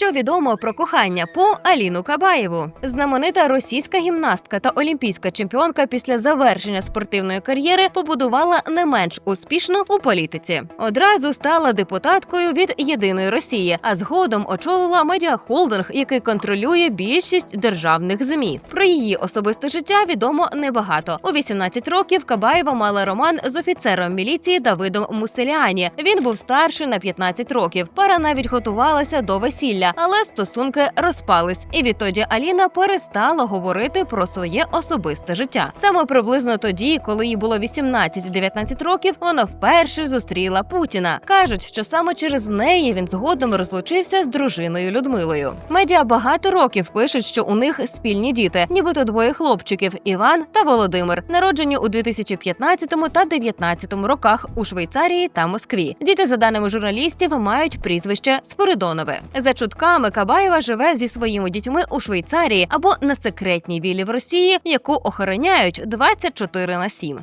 Що відомо про кохання по Аліну Кабаєву? Знаменита російська гімнастка та олімпійська чемпіонка після завершення спортивної кар'єри побудувала не менш успішно у політиці. Одразу стала депутаткою від єдиної Росії, а згодом очолила медіахолдинг, який контролює більшість державних змі. Про її особисте життя відомо небагато. У 18 років Кабаєва мала роман з офіцером міліції Давидом Муселіані. Він був старший на 15 років. Пара навіть готувалася до весілля, але стосунки розпались. І відтоді Аліна перестала говорити про своє особисте життя. Саме приблизно тоді, коли їй було 18-19 років, вона вперше зустріла Путіна. кажуть, що саме через неї він згодом розлучився з дружиною Людмилою. Медіа багато років пишуть, що у них спільні діти, нібито двоє хлопчиків Іван та Володимир, народжені у 2015 та 2019 роках у Швейцарії та Москві. Діти, за даними журналістів, мають прізвище Спиридонове. За чутками Кабаєва живе зі своїми дітьми у Швейцарії або на секретній вілі в Росії, яку охороняють 24 на 7.